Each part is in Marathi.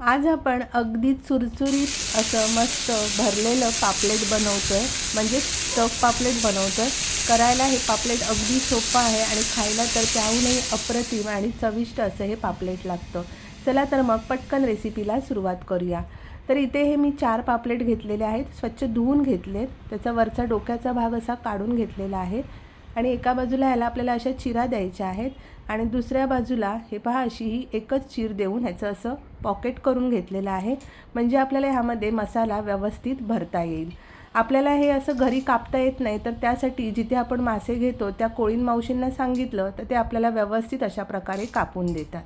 आज आपण अगदी चुरचुरीत असं मस्त भरलेलं पापलेट बनवतो आहे म्हणजे स्टफ पापलेट बनवतो आहे करायला हे पापलेट अगदी सोपं आहे आणि खायला तर त्याहूनही अप्रतिम आणि चविष्ट असं हे पापलेट लागतं. चला तर मग पटकन रेसिपीला सुरुवात करूया. तर इथे हे मी चार पापलेट घेतलेले आहेत. स्वच्छ धुवून घेतलेत. त्याचा वरचा डोक्याचा भाग असा काढून घेतलेला आहे. आणि एका बाजूला ह्याला आपल्याला अशा चिरा द्यायच्या आहेत. आणि दुसऱ्या बाजूला हे पहा अशी ही एकच चीर देऊन ह्याचं असं पॉकेट करून घेतलेलं आहे. म्हणजे आपल्याला ह्यामध्ये मसाला व्यवस्थित भरता येईल. आपल्याला हे असं घरी कापता येत नाही तर त्यासाठी जिथे आपण मासे घेतो त्या कोळीन मावशींना सांगितलं तर ते आपल्याला व्यवस्थित अशा प्रकारे कापून देतात.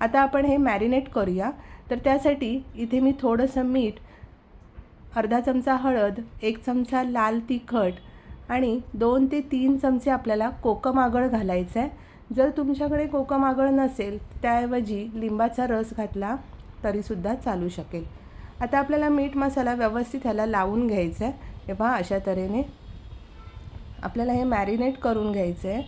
आता आपण हे मॅरिनेट करूया. तर त्यासाठी इथे मी थोडंसं मीठ अर्धा चमचा हळद एक चमचा लाल तिखट आणि दोन ते तीन चमचे आपल्याला कोकम आगळ घालायचं आहे जर तुमच्याकडे कोकम आगळ नसेल त्याऐवजी लिंबाचा रस घातला तरीसुद्धा चालू शकेल. आता आपल्याला मीठ मसाला व्यवस्थित ह्याला लावून घ्यायचा आहे हे पहा अशा तऱ्हेने आपल्याला हे मॅरिनेट करून घ्यायचं आहे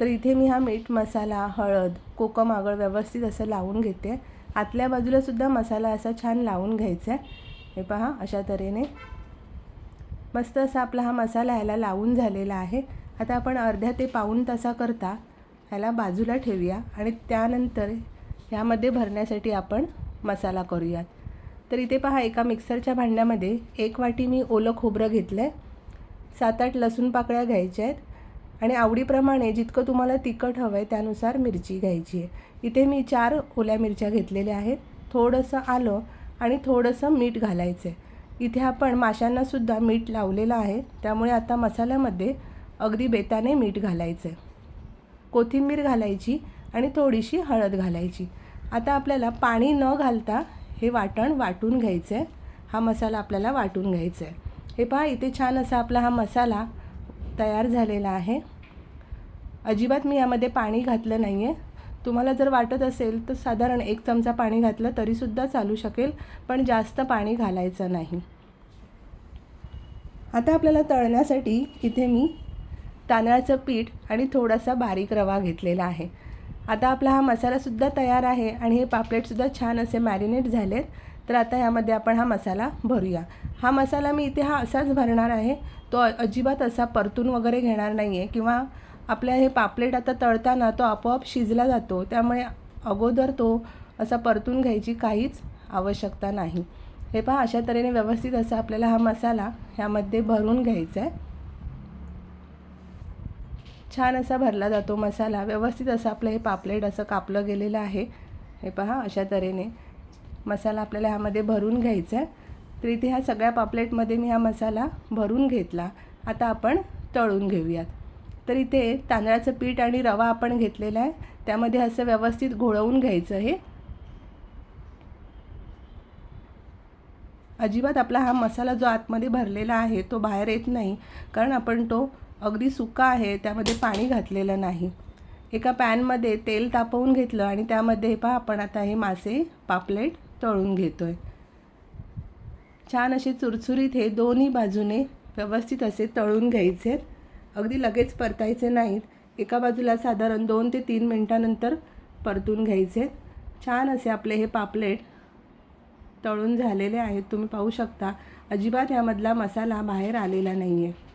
तर इथे मी हा मीठ मसाला हळद कोकम आगळ व्यवस्थित असं लावून घेते. आतल्या बाजूलासुद्धा मसाला असा छान लावून घ्यायचा आहे हे पहा अशा तऱ्हेने मस्त असा आपला हा मसाला ह्याला लावून झालेला आहे. आता आपण अर्ध्या ते पाऊण तासाकरता ह्याला बाजूला ठेवूया आणि त्यानंतर ह्यामध्ये भरण्यासाठी आपण मसाला करूयात. तर इथे पहा एका मिक्सरच्या भांड्यामध्ये एक वाटी मी ओलं खोबरं घेतलं आहे सात आठ लसूण पाकळ्या घ्यायच्या आहेत. आणि आवडीप्रमाणे जितकं तुम्हाला तिखट हवं आहे त्यानुसार मिरची घ्यायची आहे. इथे मी चार ओल्या मिरच्या घेतलेल्या आहेत. थोडंसं आलं आणि थोडंसं मीठ घालायचं आहे इथे आपण माशांनासुद्धा मीठ लावलेलं आहे. त्यामुळे आता मसाल्यामध्ये अगदी बेताने मीठ घालायचं आहे कोथिंबीर घालायची आणि थोडीशी हळद घालायची. आता आपल्याला पाणी न घालता हे वाटण वाटून घ्यायचं आहे हा मसाला आपल्याला वाटून घ्यायचा आहे हे पहा इथे छान असा आपला हा मसाला तयार झालेला आहे. अजिबात मी यामध्ये पाणी घातलं नाही आहे तुम्हाला जर वाटत असेल तर साधारण एक चमचा पाणी घातलं तरीसुद्धा चालू शकेल पण जास्त पाणी घालायचं नाही. आता आपल्याला तळण्यासाठी इथे मी तांदळाचं पीठ आणि थोडासा बारीक रवा घेतलेला आहे. आता आपला हा मसालासुद्धा तयार आहे आणि हे पापलेटसुद्धा छान असे मॅरिनेट झालेत. तर आता ह्यामध्ये आपण हा मसाला भरूया. हा मसाला मी इथे हा असाच भरणार आहे. तो अजिबात असा परतून वगैरे घेणार नाही आहे किंवा आपल्या हे पापलेट आता तळताना तो आपोआप शिजला जातो. त्यामुळे अगोदर तो असा परतून घ्यायची काहीच आवश्यकता नाही. हे पहा अशा तऱ्हेने व्यवस्थित असा आपल्याला हा मसाला ह्यामध्ये भरून घ्यायचा आहे छान असा भरला जातो मसाला व्यवस्थित असं आपलं हे पापलेट असं कापलं गेलेलं आहे. हे पहा अशा तऱ्हेने मसाला आपल्याला ह्यामध्ये भरून घ्यायचा आहे. तर इथे ह्या सगळ्या पापलेटमध्ये मी हा मसाला भरून घेतला. आता आपण तळून घेऊयात. तर इथे तांदळाचं पीठ आणि रवा आपण घेतलेला आहे. त्यामध्ये असं व्यवस्थित घोळवून घ्यायचं हे अजिबात आपला हा मसाला जो आतमध्ये भरलेला आहे तो बाहेर येत नाही. कारण आपण तो अगदी सुका आहे त्यामध्ये पाणी घातलेलं नाही. एका पॅनमध्ये तेल तापवून घेतलं आणि त्यामध्ये पहा आपण आता हे मासे पापलेट तळून घेतो आहे छान असे चुरचुरीत हे दोन्ही बाजूने व्यवस्थित असे तळून घ्यायचे आहेत. अगदी लगेच परतायचे नाहीत. एका बाजूला साधारण दोन ते तीन मिनटानंतर परतून घ्यायचे छान असे आपले हे पापलेट तळून झालेले आहेत. तुम्ही पाहू शकता अजिबात यामधला मसाला बाहेर आलेला नाही आहे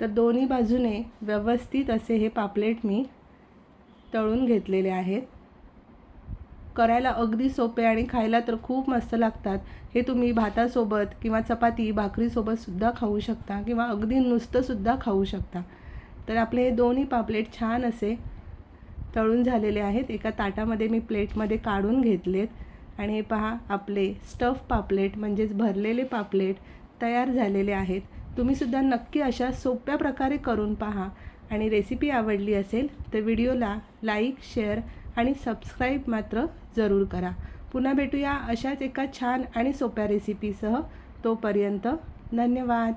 तर दोन्ही बाजूने व्यवस्थित असे हे पापलेट मी तळून घेतलेले आहेत. करायला अगदी सोपे आणि खायला तर खूप मस्त लागतात. हे तुम्ही भातासोबत किंवा चपाती भाकरीसोबतसुद्धा खाऊ शकता किंवा अगदी नुसतंसुद्धा खाऊ शकता. तर आपले हे दोन्ही पापलेट छान असे तळून झालेले आहेत. एका ताटामध्ये मी प्लेटमध्ये काढून घेतलेत. आणि हे पहा आपले स्टफ पापलेट म्हणजेच भरलेले पापलेट तयार झालेले आहेत. तुम्हीसुद्धा नक्की अशा सोप्या प्रकारे करून पहा. आणि रेसिपी आवडली असेल तर व्हिडिओला लाईक शेअर आणि सबस्क्राईब मात्र जरूर करा. पुन्हा भेटूया अशाच एका छान आणि सोप्या रेसिपीसह तोपर्यंत धन्यवाद.